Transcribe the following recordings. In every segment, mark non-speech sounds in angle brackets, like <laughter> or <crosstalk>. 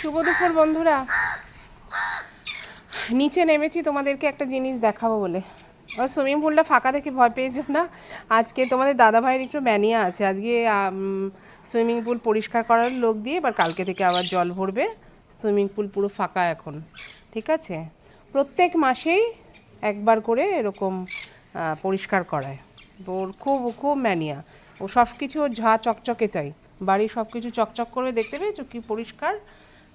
শুভ দুপুর বন্ধুরা, নিচে নেমেছি, তোমাদেরকে একটা জিনিস দেখাবো বলে। আর সুইমিং পুলটা ফাঁকা দেখে ভয় পেয়েছ না? আজকে তোমাদের দাদা ভাইয়ের একটু ম্যানিয়া আছে। আজকে সুইমিং পুল পরিষ্কার করার লোক দিয়ে এবার কালকে থেকে আবার জল ভরবে। সুইমিং পুল পুরো ফাঁকা এখন, ঠিক আছে? প্রত্যেক মাসেই একবার করে এরকম পরিষ্কার করায়। ওর খুব খুব ম্যানিয়া ও সব কিছু ওর ঝা চকচকে চাই। বাড়ির সব কিছু চকচক করে দেখতে পেয়েছ? কি পরিষ্কার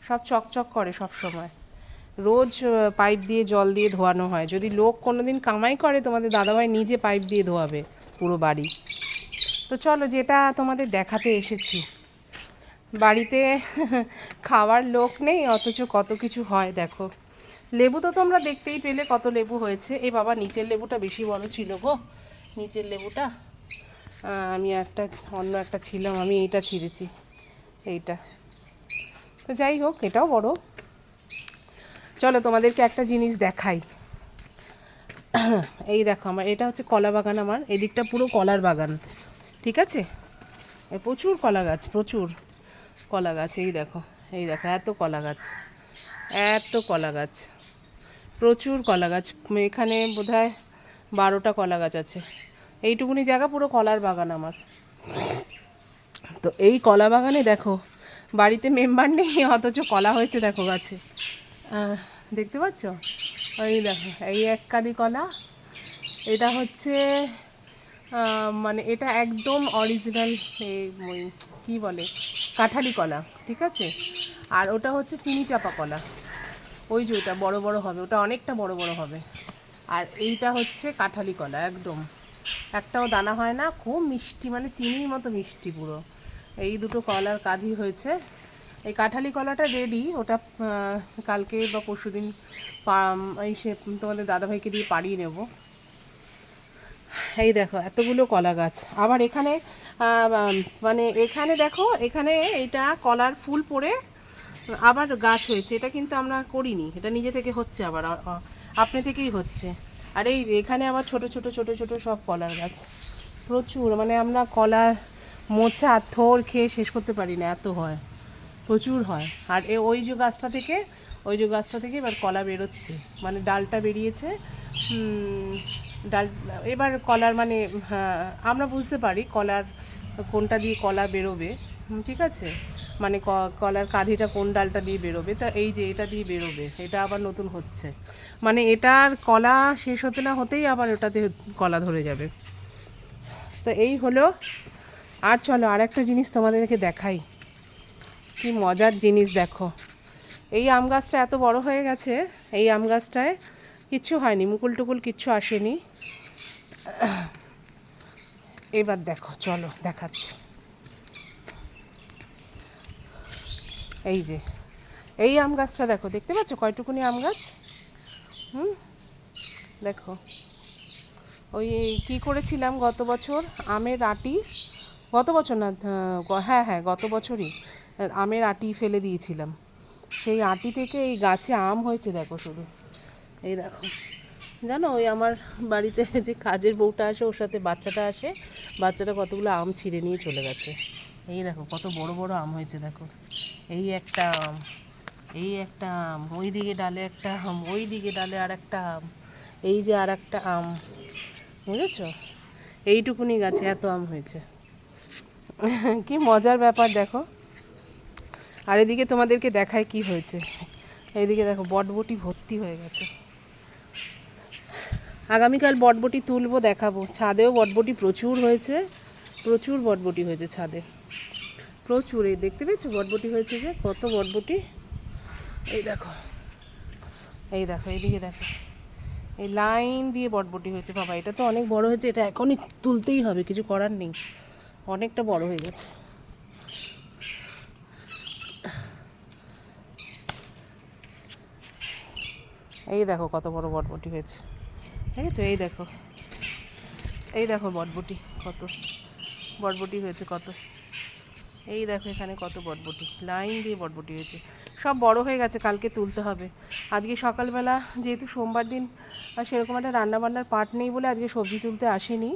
সব চকচক করে সব সময়। রোজ পাইপ দিয়ে জল দিয়ে ধোয়ানো হয়। যদি লোক কোনোদিন কামাই করে, তোমাদের দাদাভাই নিজে পাইপ দিয়ে ধোয়াবে পুরো বাড়ি। তো চলো, যেটা তোমাদের দেখাতে এসেছি। বাড়িতে <laughs> খাওয়ার লোক নেই, অথচ কত কিছু হয়, দেখো। লেবু তো তোমরা দেখতেই পেলে কত লেবু হয়েছে। এই বাবা, নিচের লেবুটা বেশি বড় ছিল গো। নিচের লেবুটা আমি একটা, অন্য একটা ছিলাম, আমি এইটা ছিঁড়েছি, এইটা। তো যাই হোক, এটাও বড়। চলো তোমাদেরকে একটা জিনিস দেখাই। এই দেখো আমার, এটা হচ্ছে কলা বাগান আমার, এদিকটা পুরো কলার বাগান, ঠিক আছে? প্রচুর কলা গাছ, প্রচুর কলা গাছ, এই দেখো এই দেখো, এত কলা গাছ, এত কলা গাছ, প্রচুর কলা গাছ, এখানে বোধহয় বারোটা কলা গাছ আছে। এইটুকুনি জায়গা পুরো কলার বাগান আমার। তো এই কলা বাগানে দেখো বাড়িতে মেম্বার নেই, অথচ কলা হয়েছে, দেখো গাছে। দেখতে পাচ্ছ? ওই দেখো, এই এক কাদি কলা। এটা হচ্ছে মানে এটা একদম অরিজিনাল কি বলে? কাঁঠালি কলা, ঠিক আছে? আর ওটা হচ্ছে চিনি চাপা কলা। ওই যে ওটা বড় বড় হবে, ওটা অনেকটা বড় বড় হবে। আর এইটা হচ্ছে কাঁঠালি কলা, একদম। একটাও দানা হয় না, খুব মিষ্টি মানে চিনির মতো মিষ্টি পুরো। এই দুটো কলার কাঁধি হয়েছে। এই কাঁঠালি কলাটা রেডি ওটা কালকে বা পরশু দিন এই সে তোমাদের দাদাভাইকে দিয়ে পাড়িয়ে নেব। এই দেখো, এতগুলো কলা গাছ। আবার এখানে মানে এখানে দেখো, এখানে এটা কলার ফুল পড়ে, আবার গাছ হয়েছে। এটা কিন্তু আমরা করিনি, এটা নিজে থেকে হচ্ছে আবার আপনি থেকেই হচ্ছে। আর এই যে এখানে আবার ছোট ছোট ছোট ছোট সব কলার গাছ। প্রচুর মানে আমরা কলার মোচা থোর খেয়ে শেষ করতে পারি না এত হয়। প্রচুর হয়। আর এ ওই যে গাছটা থেকে ওই যে গাছটা থেকে এবার কলা বেরোচ্ছে। মানে ডালটা বেরিয়েছে। ডাল এবার কলার মানে হ্যাঁ, আমরা বুঝতে পারি কলার কোনটা দিয়ে কলা বেরোবে। ঠিক আছে? মানে কলার কাঁধিটা কোন ডালটা দিয়ে বেরোবে? তা এই যে এটা দিয়ে বেরোবে এটা আবার নতুন হচ্ছে। মানে এটার কলা শেষ হতে না হতেই আবার ওটাতে কলা ধরে যাবে। তো এই হলো আর চলো আর একটা জিনিস তোমাদেরকে দেখাই। কি মজার জিনিস, দেখো। এই আম গাছটা এত বড় হয়ে গেছে, এই আম গাছটায় কিচ্ছু হয়নি মুকুল টুকুল কিচ্ছু আসেনি। এবার দেখো, চলো, দেখাচ্ছি। এই যে, এই আম গাছটা দেখো, দেখতে পাচ্ছ কয়টুকুনি আম গাছ? হুম, দেখো। ওই কি করেছিলাম গত বছর? আমের আটি গত বছর না হ্যাঁ হ্যাঁ গত বছরই আমের আটি ফেলে দিয়েছিলাম। সেই আটি থেকে এই গাছে আম হয়েছে, দেখো শুধু। এই দেখো। জানো, ওই আমার বাড়িতে যে কাজের বউটা আসে, ওর সাথে বাচ্চাটা আসে, বাচ্চাটা কতগুলো আম ছিঁড়ে নিয়ে চলে গেছে। এই দেখো, কত বড় বড় আম হয়েছে, দেখো। এই একটা আম, এই একটা আম, ওই দিকে ডালে একটা আম, ওই দিকে ডালে আর একটা আম, এই যে আর একটা আম, বুঝেছ? এইটুকুনি গাছে এত আম হয়েছে। <laughs> কি মজার ব্যাপার, দেখো। আর এদিকে তোমাদেরকে দেখায় কি হয়েছে। এইদিকে দেখো, বটবটি ভর্তি হয়ে গেছে। আগামীকাল বটবটি তুলবো, দেখাবো। ছাদেও বটবটি প্রচুর হয়েছে। প্রচুর বটবটি হয়েছে ছাদে। প্রচুর, এই দেখতে পেয়েছ বটবটি হয়েছে যে? কত বটবটি? এই দেখো। এই দেখো, এইদিকে দেখো। এই লাইন দিয়ে বটবটি হয়েছে। বাবা, এটা তো অনেক বড় হয়েছে, এটা এখনই তুলতেই হবে, কিছু করার নেই। অনেকটা বড় হয়ে গেছে। এই দেখো কত বড় বটবটি হয়েছে। ঠিক আছে? এই দেখো। এই দেখো বটবটি কত। বটবটি হয়েছে কত। এই দেখো এখানে কত বটবটি। লাইন দিয়ে বটবটি হয়েছে। সব বড় হয়ে গেছে, কালকে তুলতে হবে। আজকে সকালবেলা যেহেতু সোমবার দিন সেরকম একটা রান্নাবান্নার পাট নেই বলে আজকে সবজি তুলতে আসেনি।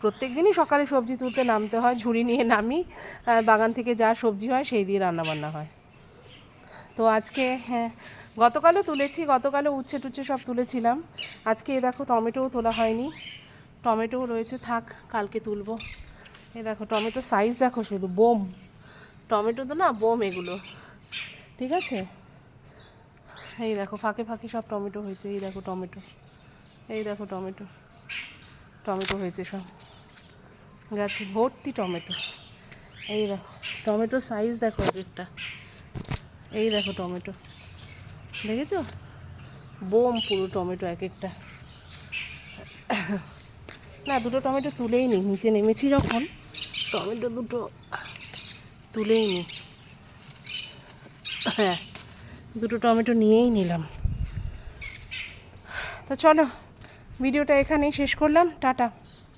প্রত্যেক দিনই সকালে সবজি তুলতে নামতে হয়, ঝুড়ি নিয়ে নামি বাগান থেকে যা সবজি হয় সেই দিয়ে রান্নাবান্না হয়। তো তো আজকে হ্যাঁ গতকালও তুলেছি, গতকালও উচ্ছে টুচ্ছে সব তুলেছিলাম। আজকে এ দেখো টমেটোও তোলা হয়নি। টমেটোও রয়েছে, থাক, কালকে তুলবো। এ দেখো টমেটো সাইজ দেখো শুধু, বোম। টমেটো তো না, বোম এগুলো। ঠিক আছে? এই দেখো, ফাঁকে ফাঁকে সব টমেটো হয়েছে। এই দেখো টমেটো। এই দেখো টমেটো। টমেটো হয়েছে সব। গাছে ভর্তি টমেটো। এই দেখো, টমেটো সাইজ দেখো এক একটা এই দেখো টমেটো। দেখেছ? বোম পুরো টমেটো এক একটা। না, দুটো টমেটো তুলেই নি। নিচে নেমেছি যখন, টমেটো দুটো তুলেই নি। হ্যাঁ দুটো টমেটো নিয়েই নিলাম। তো চলো ভিডিওটা এখানেই শেষ করলাম। টাটা।